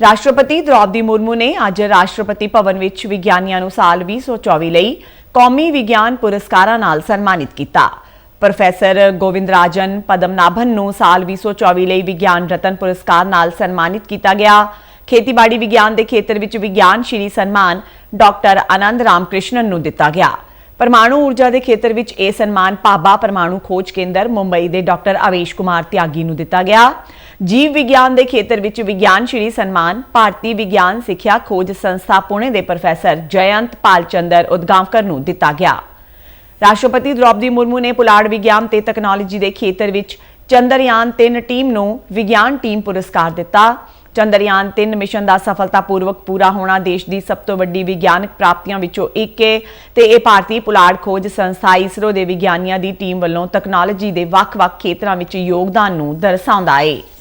ਰਾਸ਼ਟਰਪਤੀ ਦ੍ਰੌਪਦੀ ਮੁਰਮੂ ਨੇ ਅੱਜ ਰਾਸ਼ਟਰਪਤੀ ਭਵਨ ਵਿੱਚ ਵਿਗਿਆਨੀਆਂ ਨੂੰ ਸਾਲ 2024 ਲਈ ਕੌਮੀ ਵਿਗਿਆਨ ਪੁਰਸਕਾਰਾਂ ਨਾਲ ਸਨਮਾਨਿਤ ਕੀਤਾ। ਪ੍ਰੋਫੈਸਰ ਗੋਵਿੰਦਰਾਜਨ ਪਦਮਨਾਭਨ ਨੂੰ ਸਾਲ 2024 ਲਈ ਵਿਗਿਆਨ ਰਤਨ ਪੁਰਸਕਾਰ ਨਾਲ ਸਨਮਾਨਿਤ ਕੀਤਾ ਗਿਆ। ਖੇਤੀਬਾੜੀ ਵਿਗਿਆਨ ਦੇ ਖੇਤਰ ਵਿੱਚ ਵਿਗਿਆਨ ਸ਼੍ਰੀ ਸਨਮਾਨ ਡਾਕਟਰ ਆਨੰਦ ਰਾਮਕ੍ਰਿਸ਼ਨਨ ਨੂੰ ਦਿੱਤਾ ਗਿਆ। ਪਰਮਾਣੂ ਊਰਜਾ ਦੇ ਖੇਤਰ ਵਿੱਚ ਇਹ ਸਨਮਾਨ ਪਾਬਾ ਪਰਮਾਣੂ ਖੋਜ ਕੇਂਦਰ ਮੁੰਬਈ ਦੇ ਡਾਕਟਰ ਆਵੇਸ਼ ਕੁਮਾਰ ਤਿਆਗੀ ਨੂੰ ਦਿੱਤਾ ਗਿਆ। ਜੀਵ ਵਿਗਿਆਨ ਦੇ ਖੇਤਰ ਵਿੱਚ ਵਿਗਿਆਨ ਸ਼੍ਰੀ ਸਨਮਾਨ, ਭਾਰਤੀ ਵਿਗਿਆਨ ਸਿੱਖਿਆ ਖੋਜ ਸੰਸਥਾ ਪੁਣੇ ਦੇ ਪ੍ਰੋਫੈਸਰ ਜਯੰਤ ਪਾਲਚੰਦਰ ਉਦਗਾਂਵਕਰ ਨੂੰ ਦਿੱਤਾ ਗਿਆ। ਰਾਸ਼ਟਰਪਤੀ ਦ੍ਰੋਪਦੀ ਮੁਰਮੂ ਨੇ ਪੁਲਾੜ ਵਿਗਿਆਨ ਤੇ ਤਕਨਾਲੋਜੀ ਦੇ ਖੇਤਰ ਵਿੱਚ ਚੰਦਰਯਾਨ 3 ਟੀਮ ਨੂੰ ਵਿਗਿਆਨ ਟੀਮ ਪੁਰਸਕਾਰ ਦਿੱਤਾ। ਚੰਦਰਯਾਨ 3 ਮਿਸ਼ਨ ਦਾ ਸਫਲਤਾਪੂਰਵਕ ਪੂਰਾ ਹੋਣਾ ਦੇਸ਼ ਦੀ ਸਭ ਤੋਂ ਵੱਡੀ ਵਿਗਿਆਨਕ ਪ੍ਰਾਪਤੀਆਂ ਵਿੱਚੋਂ ਇੱਕ ਹੈ ਤੇ ਇਹ ਭਾਰਤੀ ਪੁਲਾੜ ਖੋਜ ਸੰਸਥਾ ਇਸਰੋ ਦੇ ਵਿਗਿਆਨੀਆਂ ਦੀ ਟੀਮ ਵੱਲੋਂ ਤਕਨਾਲੋਜੀ ਦੇ ਵੱਖ-ਵੱਖ ਖੇਤਰਾਂ ਵਿੱਚ ਯੋਗਦਾਨ ਨੂੰ ਦਰਸਾਉਂਦਾ ਹੈ